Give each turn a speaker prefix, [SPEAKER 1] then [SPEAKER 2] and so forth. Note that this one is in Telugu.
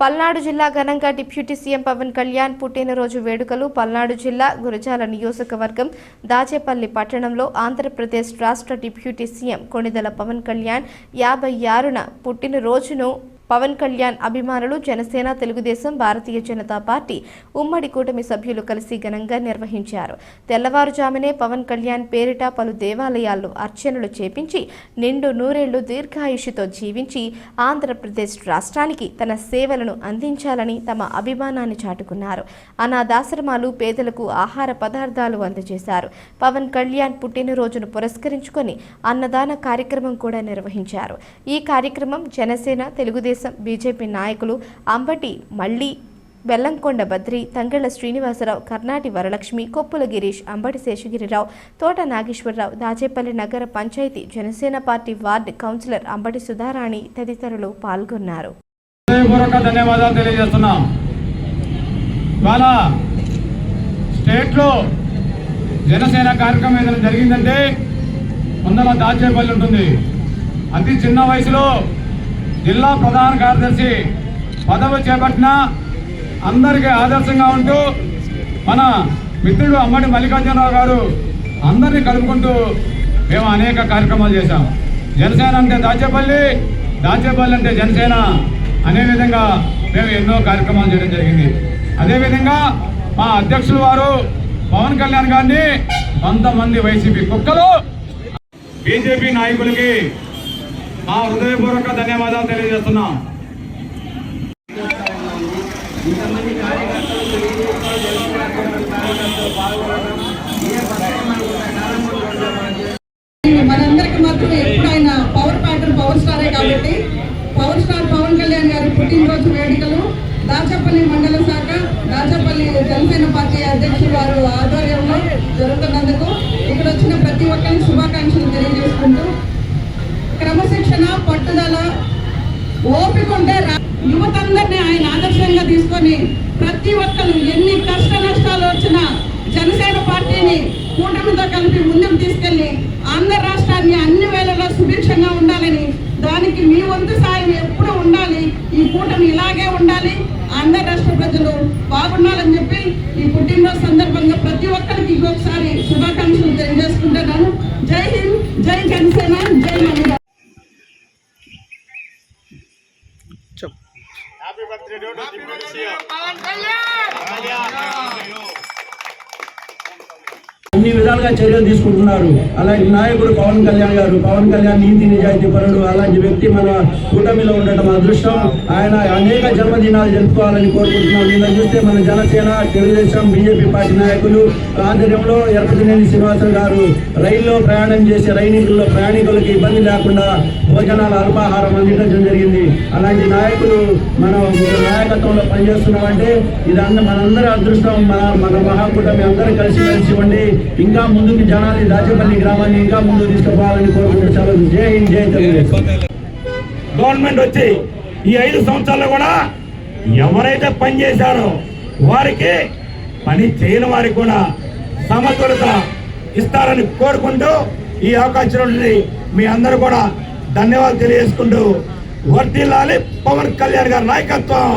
[SPEAKER 1] పల్నాడు జిల్లా ఘనంగా డిప్యూటీ సీఎం పవన్ కళ్యాణ్ పుట్టినరోజు వేడుకలు పల్నాడు జిల్లా గురజాల నియోజకవర్గం దాచేపల్లి పట్టణంలో ఆంధ్రప్రదేశ్ రాష్ట్ర డిప్యూటీ సీఎం కొణిదల పవన్ కళ్యాణ్ యాభై ఆరున పుట్టినరోజును పవన్ కళ్యాణ్ అభిమానులు జనసేన తెలుగుదేశం భారతీయ జనతా పార్టీ ఉమ్మడి కూటమి సభ్యులు కలిసి ఘనంగా నిర్వహించారు. తెల్లవారుజామునే పవన్ కళ్యాణ్ పేరిట పలు దేవాలయాల్లో అర్చనలు చేపించి నిండు నూరేళ్ళు దీర్ఘాయుషుతో జీవించి ఆంధ్రప్రదేశ్ రాష్ట్రానికి తన సేవలను అందించాలని తమ అభిమానాన్ని చాటుకున్నారు. అనాథాశ్రమాలు పేదలకు ఆహార పదార్థాలు అందజేశారు. పవన్ కళ్యాణ్ పుట్టినరోజును పురస్కరించుకొని అన్నదాన కార్యక్రమం కూడా నిర్వహించారు. ఈ కార్యక్రమం జనసేన తెలుగుదేశం బీజేపీ నాయకులు అంబటి మళ్ళీ బెల్లంకొండ బద్రి తంగళ్ళ శ్రీనివాసరావు కర్ణాటి వరలక్ష్మి కొప్పుల గిరీష్ అంబటి శేషగిరిరావు తోట నాగేశ్వరరావు దాచేపల్లి నగర panchayat Janasena party ward councillor Ambati Sudharani తదితరులు పాల్గొన్నారు.
[SPEAKER 2] స్టేట్లో జనసేన కార్యక్రమం ఏదైనా జరిగిందంటే ముందర దాచేపల్లి ఉంటుంది. అతి చిన్న వయసులో జిల్లా ప్రధాన కార్యదర్శి పదవి చేపట్టిన అందరికీ ఆదర్శంగా ఉంటూ మన మిత్రుడు అమ్మడి మల్లికార్జునరావు గారు అందరినీ కలుపుకుంటూ మేము అనేక కార్యక్రమాలు చేశాం. జనసేన అంటే దాచేపల్లి దాచేపల్లి అంటే జనసేన అనే విధంగా మేము ఎన్నో కార్యక్రమాలు చేయడం జరిగింది. అదేవిధంగా మా అధ్యక్షులు వారు పవన్ కళ్యాణ్ గారిని కొంతమంది వైసీపీ కుక్కలు బీజేపీ నాయకులకి మా హృదయపూర్వక ధన్యవాదాలు తెలియజేస్తున్నాం.
[SPEAKER 3] మనందరికి మాత్రం ఎప్పుడు ఆయన పవర్ ప్యాటర్న్ పవర్ స్టారే కాబట్టి పవర్ స్టార్ పవన్ కళ్యాణ్ గారి పుట్టినరోజు వేడుకలు దాచపల్లి మండల శాఖ దాచపల్లి జనసేన పార్టీ అధ్యక్షులు వారు ఆధ్వర్యంలో జరుగుతున్నందుకు ఇక్కడ వచ్చిన ప్రతి ఒక్కరికి శుభాకాంక్షలు తెలియజేస్తున్నారు పట్టుదల ఓపిక ఉంటే రా- యువతందరినీ ఆయన ఆదర్శంగా తీసుకొని ప్రతి ఒక్కరు ఎన్ని కష్ట నష్టాలు వచ్చినా జనసేన పార్టీని కూటమితో కలిపి ముందుకు తీసుకెళ్ళి ఆంధ్ర రాష్ట్రాన్ని అన్ని వేళలా సుభిక్షంగా ఉండాలని దానికి మీ వంతు సాయం ఎప్పుడూ ఉండాలి. ఈ కూటమి ఇలాగే ఉండాలి. ఆంధ్ర రాష్ట్ర ప్రజలు బాగుండాలని చెప్పి ఈ పుట్టినరోజు సందర్భంగా ప్రతి ఒక్కరికి ఇంకొకసారి శుభాకాంక్షలు తెలియజేసుకుంటున్నాను. జై హింద్ జై జనసేన.
[SPEAKER 4] అన్ని విధాలుగా చర్యలు తీసుకుంటున్నారు. అలాంటి నాయకుడు పవన్ కళ్యాణ్ గారు పవన్ కళ్యాణ్ నీతి నిజాయితీ పరుడు అలాంటి వ్యక్తి మన కూటమిలో ఉండటం అదృష్టం. ఆయన అనేక జన్మదినాలు జరుపుకోవాలని కోరుకుంటున్నాం. ఇలా చూస్తే మన జనసేన తెలుగుదేశం బీజేపీ పార్టీ నాయకులు ఆధ్వర్యంలో ఎరపతినేని శ్రీనివాసరావు గారు రైల్లో ప్రయాణం చేసే రైనికుల్లో ప్రయాణికులకు ఇబ్బంది లేకుండా భోజనాల అల్పాహారం అందించడం జరిగింది. అలాంటి నాయకులు మన నాయకత్వంలో పనిచేస్తున్నామంటే ఇది అన్న మనందరి అదృష్టం. మన మన మహాకూటమి అందరూ కలిసి కలిసి ఉండి ఇంకా ఇంకా ముందుకు జనాన్ని రాజపల్లి గ్రామాన్ని ఇంకా ముందుకు తీసుకుపోవాలని కోరుకుంటూ సెలవు. జై హింద్ జై తెలుగుదేశం
[SPEAKER 5] గవర్నమెంట్ వచ్చి ఈ ఐదు సంవత్సరాల్లో కూడా ఎవరైతే పని చేశారో వారికి పని చేయని వారికి కూడా సమతులత ఇస్తారని కోరుకుంటూ ఈ అవకాశం మీ అందరూ కూడా ధన్యవాదాలు తెలియజేసుకుంటూ వర్తిల్లాలి పవన్ కళ్యాణ్ గారి నాయకత్వం.